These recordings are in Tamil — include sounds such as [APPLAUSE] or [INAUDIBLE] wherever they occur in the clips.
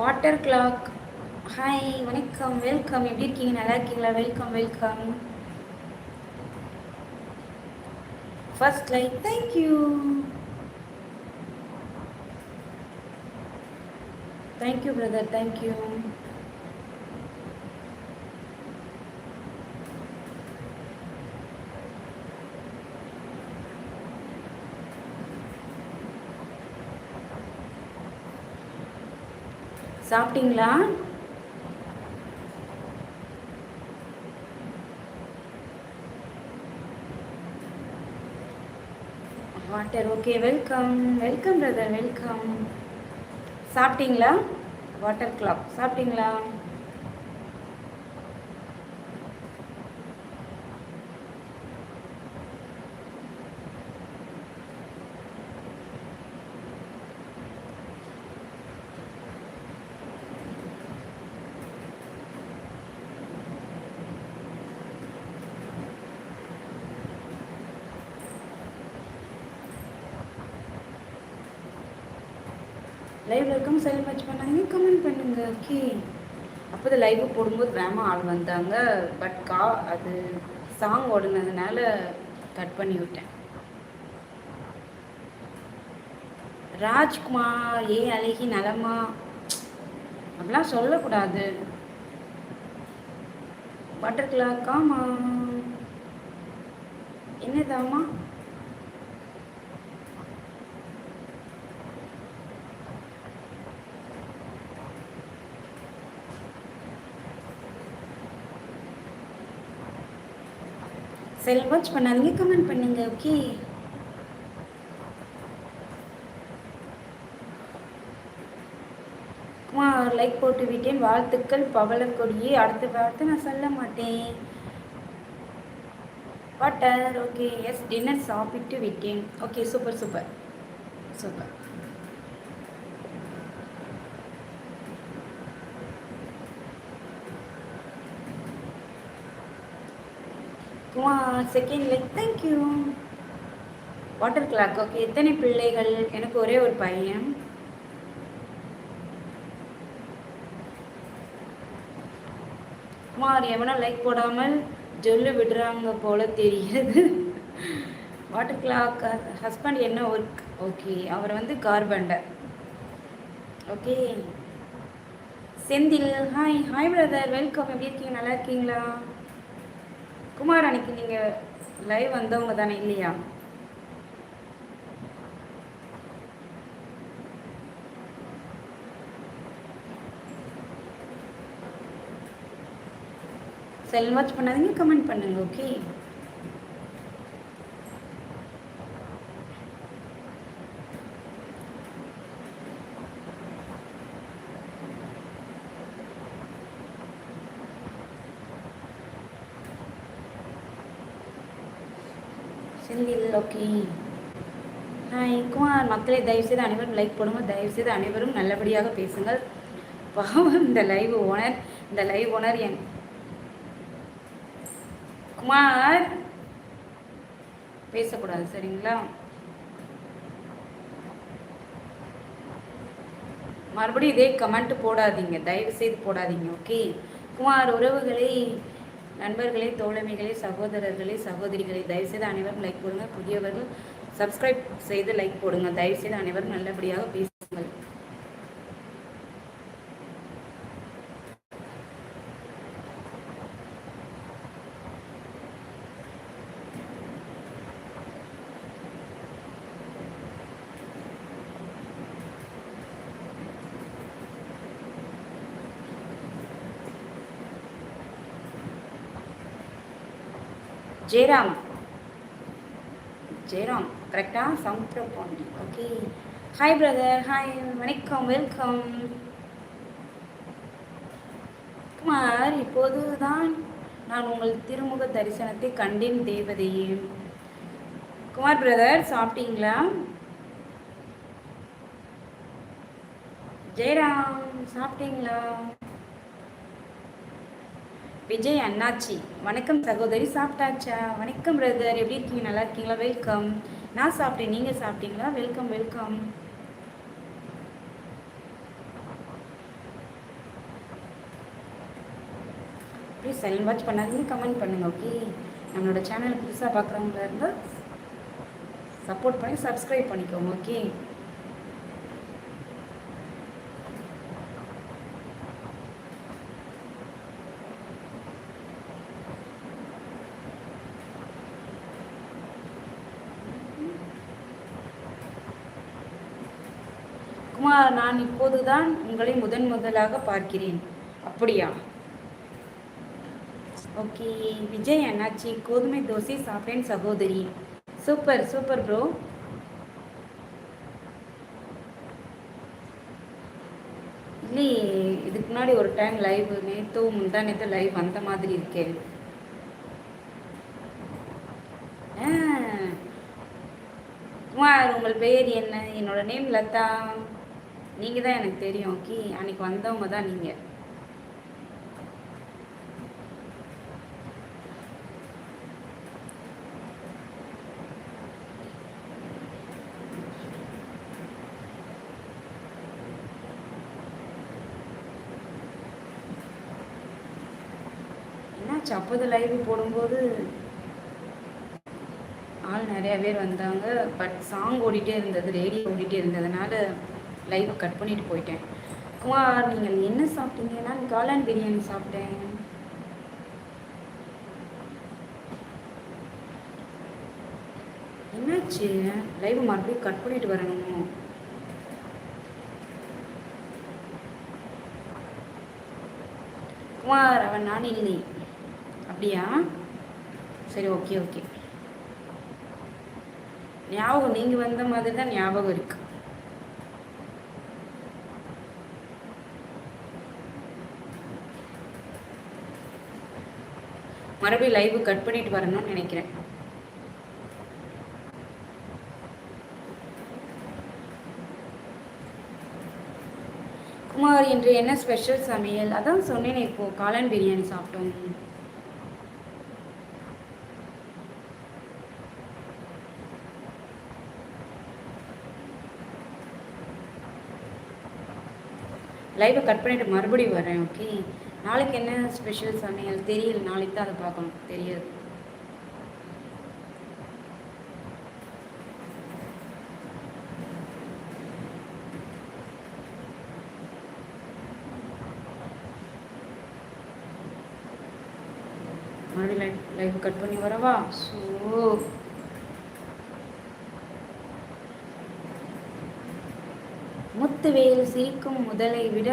வாட்டர் கிளாக் ஹாய் வணக்கம் வெல்கம் எப்படி இருக்கீங்க? நல்லா இருக்கீங்களா? Welcome welcome first like thank you thank you brother thank you சாப்பிட்டீங்களா? Water. Okay welcome. Welcome brother welcome. சாப்பிட்டீங்களா? வாட்டர் கிளாக் சாப்பிட்டீங்களா? லைவ்ல இருக்கவங்க செல் மச் பண்ணாங்க கமெண்ட் பண்ணுங்க ஓகே அப்போ லைவ் போடும்போது வேமா ஆள் வந்தாங்க பட் கா அது சாங் ஓடுனதுனால கட் பண்ணி விட்டேன். ராஜ்குமார் ஏ அழகி நலமா? அப்படிலாம் சொல்லக்கூடாது. பட்டர் கிளாக் ஆமா? என்னதாமா செல் வாட்ச் பண்ணாதீங்க கமெண்ட் பண்ணுங்க ஓகே? லைக் போட்டு விட்டேன். வாழ்த்துக்கள் பவள கொடியே. அடுத்த வார்த்தை நான் சொல்ல மாட்டேன். வாட்டர் ஓகே எஸ் டின்னர் சாப்பிட்டு விட்டேன். Okay super super super Kumar second like thank you water clock okay எத்தனை பிள்ளைகள்? எனக்கு ஒரே ஒரு பையன். குமார் எவனோ லைக் போடாமல் ஜொல்லு விடுறாங்க போல தெரியுது. வாட்டர் கிளாக் ஹஸ்பண்ட் என்ன ஒர்க் ஓகே அவர் வந்து carpenter okay Senthil hi hi brother welcome எப்படி இருக்கீங்க? நல்லா இருக்கீங்களா? குமார் அன்னைக்கு நீங்கள் லைவ் வந்தவங்க தானே இல்லையா? செல் வாட்ச் பண்ணாதீங்க கமெண்ட் பண்ணுங்க okay Senthil okay. Hi Kumar மக்களை தயவுசெய்து அனைவரும் லைக் போடுங்க. தயவுசெய்து அனைவரும் நல்லபடியாக பேசுங்கள். பாவம் இந்த லைவ் ஓனர் இந்த லைவ் ஓனர் என் குமார். பேசக்கூடாது சரிங்களா? மறுபடியும் இதே கமெண்ட் போடாதீங்க. தயவு செய்து போடாதீங்க ஓகே குமார் உறவுகளை நண்பர்களே தோழமைகளே சகோதரர்களே சகோதரிகளை தயவுசெய்து அனைவரும் லைக் போடுங்க. புதியவர்கள் சப்ஸ்கிரைப் செய்து லைக் போடுங்க. தயவுசெய்து அனைவரும் நல்லபடியாக பேசுங்கள். ஜெயராம். ஜெயராம் கரெக்டாக Samuthirapandi okay hi brother hi வணக்கம் வெல்கம் குமார் இப்போதுதான் நான் உங்கள் திருமுக தரிசனத்தை கண்டேன் தேவதையே. குமார் பிரதர் சாப்பிட்டீங்களா? ஜெயராம் சாப்பிட்டீங்களா? விஜய் அண்ணாச்சி வணக்கம் சகோதரி. சாப்பிட்டாச்சா? வணக்கம் பிரதர் எப்படி இருக்கீங்க? நல்லா இருக்கீங்களா? வெல்கம் நான் சாப்பிட்டேன். நீங்கள் சாப்பிட்டீங்களா? Welcome welcome please silent watch பண்ணாதீங்க. கமெண்ட் பண்ணுங்கள் ஓகே நம்மளோட சேனல் புதுசாக பார்க்குறவங்க இருந்தால் சப்போர்ட் பண்ணி சப்ஸ்கிரைப் பண்ணிக்கோங்க ஓகே அப்போதுதான் உங்களை முதன் முதலாக பார்க்கிறேன். அப்படியா? ஓகே விஜய் அண்ணாச்சி கோதுமை தோசை சாப்பிட்டேன் சகோதரி. சூப்பர் சூப்பர் ப்ரோ இல்லையே இதுக்கு முன்னாடி ஒரு டைம் லைவ் நேற்று முந்தா நேற்று லைவ் வந்த மாதிரி இருக்கேன் குமார் உங்கள் பெயர் என்ன? என்னோட நேம் லதா. நீங்கள் தான் எனக்கு தெரியும். ஓகே அன்னைக்கு வந்தவங்க தான் நீங்கள் என்னாச்சு? அப்போது லைவ் போடும்போது ஆள் நிறைய பேர் வந்தாங்க. பட் சாங் ஓடிட்டே இருந்தது ரேடியோ ஓடிட்டே இருந்ததுனால லைவ் கட் பண்ணிட்டு போயிட்டேன். குமார் நீங்கள் என்ன சாப்பிட்டீங்க நான் காளான் பிரியாணி சாப்பிட்டேன். என்னாச்சு? லைவ் மறுபடியும் கட் பண்ணிட்டு வரணும்? குமார் அவன் நான் இல்லை அப்படியா? சரி ஓகே ஓகே ஞாபகம் நீங்கள் வந்த மாதிரி தான் ஞாபகம் இருக்குது மறுபடியும் லைவ் கட் பண்ணிட்டு வரணும்னு நினைக்கிறேன். குமார் இன்று என்ன ஸ்பெஷல் சமையல்? அதான் சொன்னேன் இப்போ காளான் பிரியாணி சாப்பிட்டோம். லைவை கட் பண்ணிவிட்டு மறுபடியும் வரேன் ஓகே நாளைக்கு என்ன ஸ்பெஷல் சமையல்? தெரியல. நாளைக்கு தான் அதை பார்க்கணும். தெரியாது. மறுபடியும் லைஃப் கட் பண்ணி வரவா? ஸோ முத்துவேல் சிரிக்கும் முதலை விட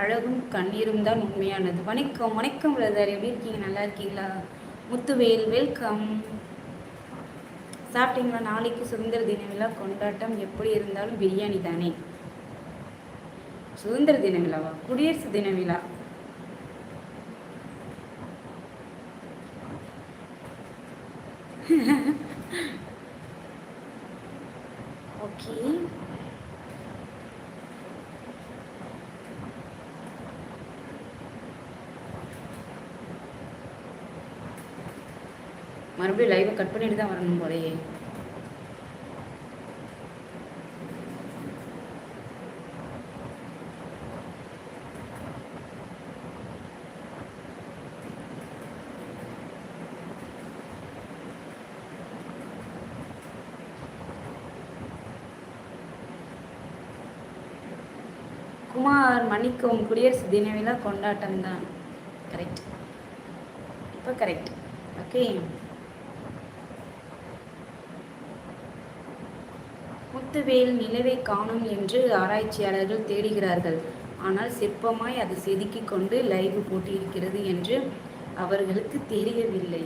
அழகும் கண்ணீரும் தான் உண்மையானது. வணக்கம் வணக்கம் பிரதர் எப்படி இருக்கீங்க? நல்லா இருக்கீங்களா? முத்துவேல் வெல்கம் சாப்பிட்டீங்களா? நாளைக்கு சுதந்திர தின விழா. கொண்டாட்டம் எப்படி இருந்தாலும் பிரியாணி தானே. சுதந்திர தின விழாவா? குடியரசு தின விழா. ஓகே [LAUGHS] போய் லைவை கட் பண்ணிட்டு தான் வரணும் போலயே. குமார் மன்னிக்கவும் குடியரசு தின விழா கொண்டாட்டம் தான் கரெக்ட் இப்போ கரெக்ட் ஓகே முத்துவேல் நிலவை காணும் என்று ஆராய்ச்சியாளர்கள் தேடுகிறார்கள். ஆனால் சிற்பமாய் அது செதுக்கி கொண்டு லைவ் போட்டியிருக்கிறது என்று அவர்களுக்கு தெரியவில்லை.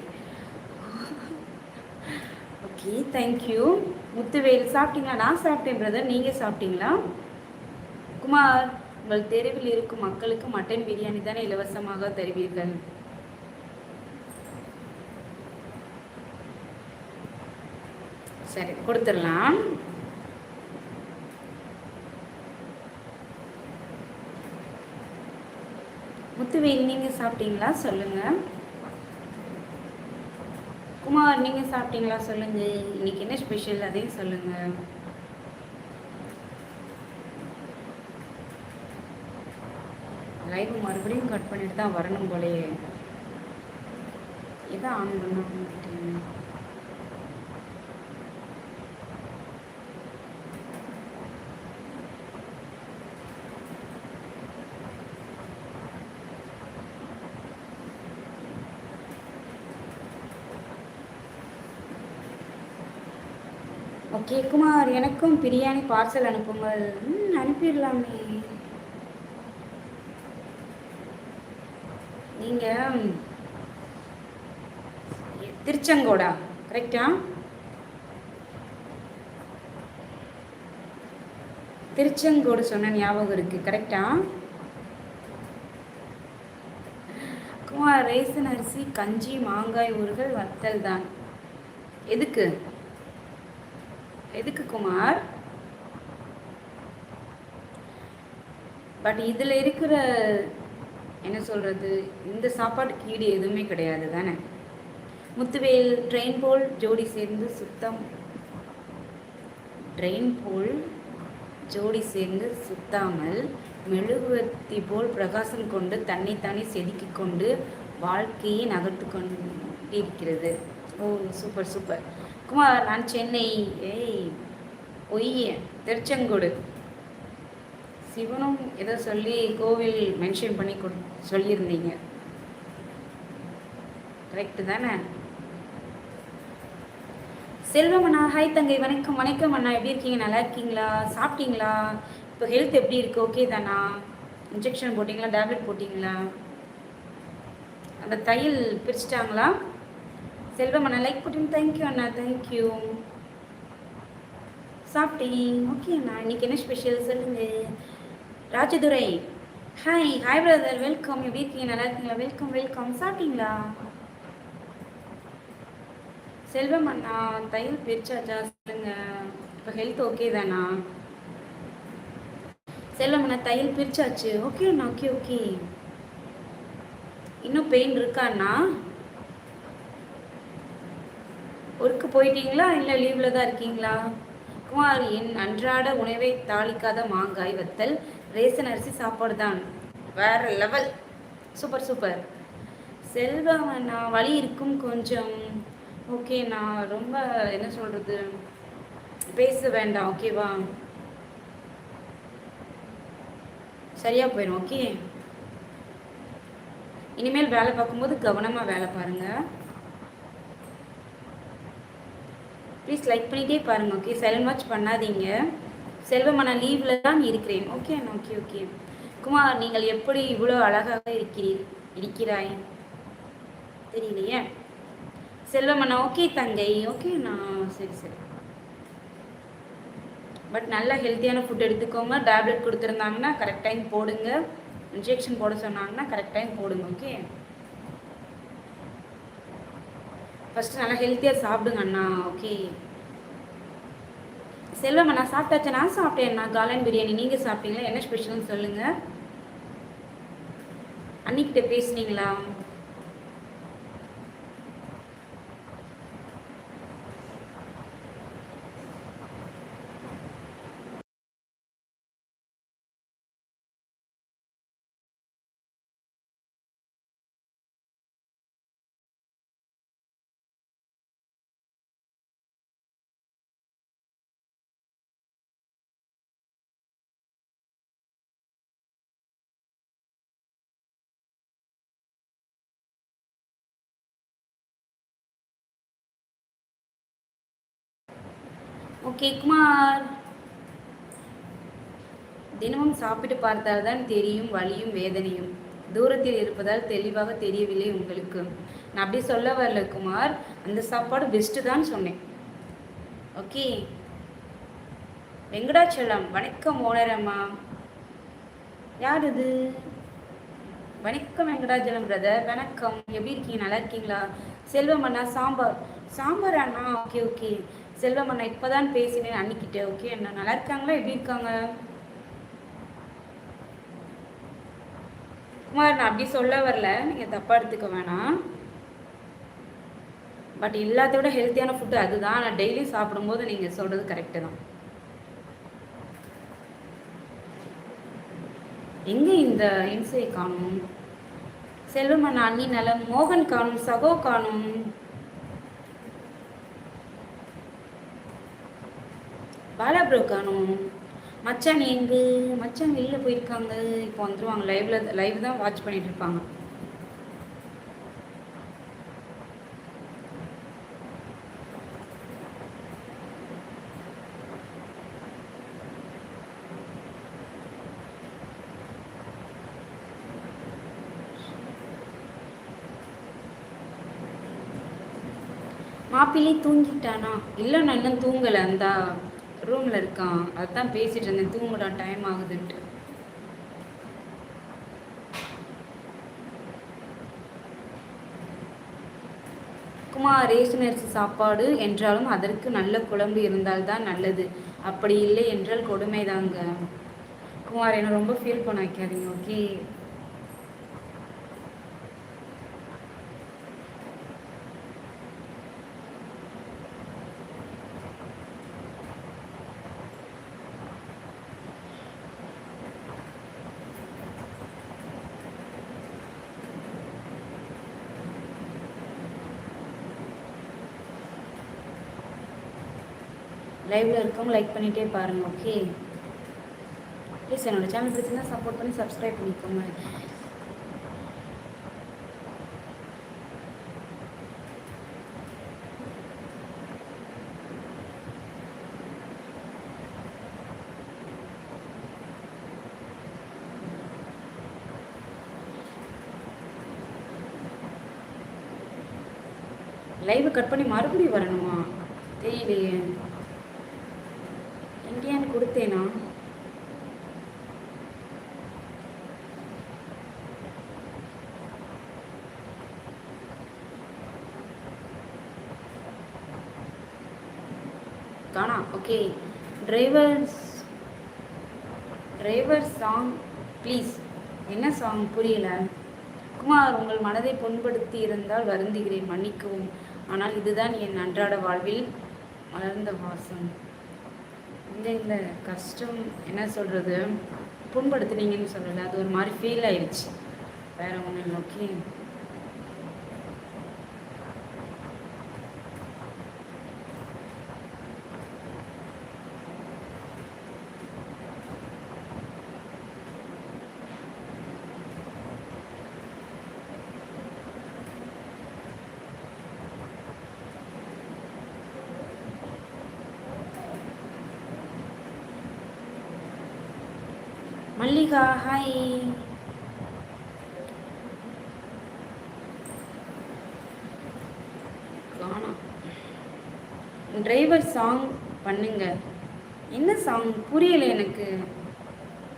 ஓகே தேங்க்யூ முத்துவேல் சாப்பிட்டீங்களா? நான் சாப்பிட்டேன் பிரதர் நீங்கள் சாப்பிட்டீங்களா? குமார் உங்கள் தெருவில் இருக்கும் மக்களுக்கு மட்டன் பிரியாணி தானே இலவசமாக தருவீர்கள்? சரி கொடுத்துடலாம். முத்துவேல் நீங்கள் சாப்பிட்டீங்களா? சொல்லுங்கள் குமார் நீங்கள் சாப்பிட்டீங்களா? சொல்லுங்கள் இன்னைக்கு என்ன ஸ்பெஷல் அதையும் சொல்லுங்கள் லைவ் மறுபடியும் கட் பண்ணிட்டு தான் வரணும் போலே எதை ஆன் பண்ண கேக்குமார் எனக்கும் பிரியாணி பார்சல் அனுப்புங்கள். அனுப்பிடலாமே. நீங்கள் திருச்செங்கோடா கரெக்டா திருச்செங்கோடு சொன்ன ஞாபகம் இருக்குது கரெக்டா குமார் ரேசன் அரிசி கஞ்சி மாங்காய் ஊறுகள் வத்தல் தான். எதுக்கு? எதுக்கு குமார்? பட் இதில் இருக்கிற என்ன சொல்கிறது இந்த சாப்பாட்டுக்கு ஈடு எதுவுமே கிடையாது தானே? முத்துவேல் ட்ரெயின் போல் ஜோடி சேர்ந்து சுத்தம். ட்ரெயின் போல் ஜோடி சேர்ந்து சுத்தாமல் மெழுகுவர்த்தி போல் பிரகாசம் கொண்டு தன்னைத்தானே செதுக்கி கொண்டு வாழ்க்கையை நகர்த்து கொண்டிருக்கிறது. ஓ சூப்பர் சூப்பர் குமார் நான் சென்னை. ஏய் பொய்ய திருச்செங்கோடு. சிவனும் ஏதோ சொல்லி கோவில் மென்ஷன் பண்ணி கொடு சொல்லியிருந்தீங்க. கரெக்டு தானே? செல்வம் அண்ணா ஹாய் தங்கை. வணக்கம் வணக்கம் அண்ணா. எப்படி இருக்கீங்க? நல்லா இருக்கீங்களா? சாப்பிட்டீங்களா? இப்போ ஹெல்த் எப்படி இருக்கு? ஓகே தானா? இன்ஜெக்ஷன் போட்டிங்களா? டேப்லெட் போட்டிங்களா? அந்த தையல் பிரிச்சிட்டாங்களா? செல்வம் அண்ணா லைக் போட்டிங்க தேங்க்யூ அண்ணா. தேங்க்யூ சாப்பிட்டேன் ஓகே அண்ணா. இன்னைக்கு என்ன ஸ்பெஷல் சொல்லுங்க. Rajadurai. Hi hi brother welcome எப்படி இருக்கீங்க? நல்லா இருக்கீங்களா? வெல்கம் வெல்கம் சாப்பிட்டீங்களா? செல்வம் அண்ணா தையல் பிரிச்சாச்சா? சொல்லுங்க. இப்போ ஹெல்த் ஓகே தானா? செல்வம் அண்ணா தையல் பிரிச்சாச்சு. ஓகே அண்ணா. ஓகே ஓகே இன்னும் பெயின் இருக்காண்ணா ஒர்க்கு போயிட்டீங்களா? இல்லை லீவில் தான் இருக்கீங்களா? குமார் என் அன்றாட உணவை தாளிக்காத மாங்காய் வத்தல் ரேசன் அரிசி சாப்பாடு தான். வேற லெவல் சூப்பர் சூப்பர் செல்வம் நான் வழி இருக்கும் கொஞ்சம். ஓகே நான் ரொம்ப என்ன சொல்கிறது பேச வேண்டாம் ஓகேவா சரியாக போயிடும் ஓகே இனிமேல் வேலை பார்க்கும்போது கவனமாக வேலை பாருங்கள் ப்ளீஸ் லைக் பண்ணிகிட்டே பாருங்கள் ஓகே செலன் வாட்ச் பண்ணாதீங்க. செல்வம் நான் லீவில் தான் இருக்கிறேன். ஓகே ஓகே ஓகே குமார் நீங்கள் எப்படி இவ்வளோ அழகாக இருக்கிறீர் இருக்கிறாய்? தெரியலையே? செல்வம் ஓகே தங்கை. ஓகே நான் சரி சரி. பட் நல்ல ஹெல்த்தியான ஃபுட் எடுத்துக்கோங்க. டேப்லெட் கொடுத்துருந்தாங்கன்னா கரெக்ட் டைம் போடுங்க. இன்ஜெக்ஷன் போட சொன்னாங்கன்னா கரெக்ட் டைம் போடுங்க ஓகே ஃபஸ்ட்டு நல்லா ஹெல்த்தியாக சாப்பிடுங்க அண்ணா. ஓகே செல்வம் அண்ணா சாப்பிட்டாச்சு? நான் சாப்பிட்டேன் அண்ணா. காலன் பிரியாணி. நீங்கள் சாப்பிட்டீங்களா? என்ன ஸ்பெஷல்னு சொல்லுங்கள் அன்னிக்கிட்ட பேசுனீங்களா? ஓகே குமார் தினமும் சாப்பிட்டு பார்த்தால்தான் தெரியும் வலியும் வேதனையும். தூரத்தில் இருப்பதால் தெளிவாக தெரியவில்லை உங்களுக்கு. நான் அப்படி சொல்ல வரல குமார் அந்த சாப்பாடு பெஸ்ட்டு தான் சொன்னேன். ஓகே வெங்கடாச்சலம் வணக்கம் ஓனரம்மா. யார் இது? வணக்கம் வெங்கடாச்சலம் பிரதர் வணக்கம். எப்படி இருக்கீங்க? நல்லா இருக்கீங்களா? செல்வம் அண்ணா சாம்பார். சாம்பார் அண்ணா? ஓகே ஓகே செல்வம் அண்ணா இப்போதான் பேசினேன் அன்னிக்கிட்ட ஓகே அண்ணா நல்லா இருக்காங்களா? எப்படி இருக்காங்க? குமார் நான் அப்படி சொல்ல வரல. நீங்கள் தப்பாக எடுத்துக்க வேணாம். பட் எல்லாத்த விட ஹெல்த்தியான ஃபுட்டு அதுதான். நான் டெய்லி சாப்பிடும்போது நீங்கள் சொல்கிறது கரெக்டு தான். எங்கே இந்த இன்சை காணும்? செல்வம் அண்ணா அண்ணி நலம் மோகன் காணும் சகோ காணும்? பாலா ப்ரோ காணும். மச்சான் எங்கு? மச்சான் வெளியில் போயிருக்காங்க. இப்போ வந்துருவாங்க. லைவ்ல லைவ் தான் வாட்ச் பண்ணிட்டு இருப்பாங்க. மாப்பிள்ளை தூங்கிட்டானா? இல்லை நான் இன்னும் தூங்கலை அந்த. ரூமில் இருக்கான். அதுதான் பேசிட்டு இருந்தேன். தூங்குடா டைம் ஆகுதுன்ட்டு. குமார் ரேஷன் அரிசி சாப்பாடு என்றாலும் அதற்கு நல்ல குழம்பு இருந்தால்தான் நல்லது. அப்படி இல்லை என்றால் கொடுமைதாங்க. குமார் என்ன ரொம்ப ஃபீல் பண்ண வைக்காதீங்க ஓகே லைவ்ல இருக்கவங்க லைக் பண்ணிகிட்டே பாருங்க ஓகே ப்ளீஸ் என்னோட சேனல் பிடிச்சிருந்தா சப்போர்ட் பண்ணி சப்ஸ்கிரைப் பண்ணிக்கோங்க. லைவ் கட் பண்ணி மறுபடியும் வரணுமா? தெரியலையே. கொடுத்தேனா? காணா okay. Drivers driver song please என்ன சாங் புரியல. குமார் உங்கள் மனதை புண்படுத்தி இருந்தால் வருந்துகிறேன் மன்னிக்கவும். ஆனால் இதுதான் என் அன்றாட வாழ்வில் மலர்ந்த வாசம். இல்லை இல்லை. கஷ்டம் என்ன சொல்கிறது புண்படுத்துனீங்கன்னு சொல்லலை. அது ஒரு மாதிரி ஃபீல் ஆயிடுச்சு. வேற ஒன்றும் இல்லை okay Mallika hi driver song பண்ணுங்க. என்ன சாங் புரியல எனக்கு.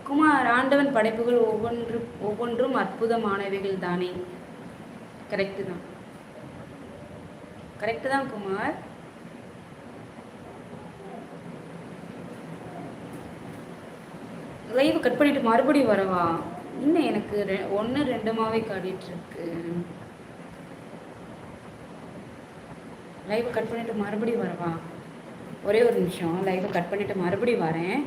குமார் ஆண்டவன் படைப்புகள் ஒவ்வொன்று ஒவ்வொன்றும் அற்புதமானவைகள் தானே. கரெக்டு தான். கரெக்டு தான் குமார். லைவ் கட் பண்ணிட்டு மறுபடியும் வரவா? இன்னும் எனக்கு ரெ ஒன்று ரெண்டுமாவே காட்டிகிட்ருக்கு லைவ் கட் பண்ணிட்டு மறுபடியும் வரவா? ஒரே ஒரு நிமிஷம் லைவை கட் பண்ணிட்டு மறுபடியும் வரேன்.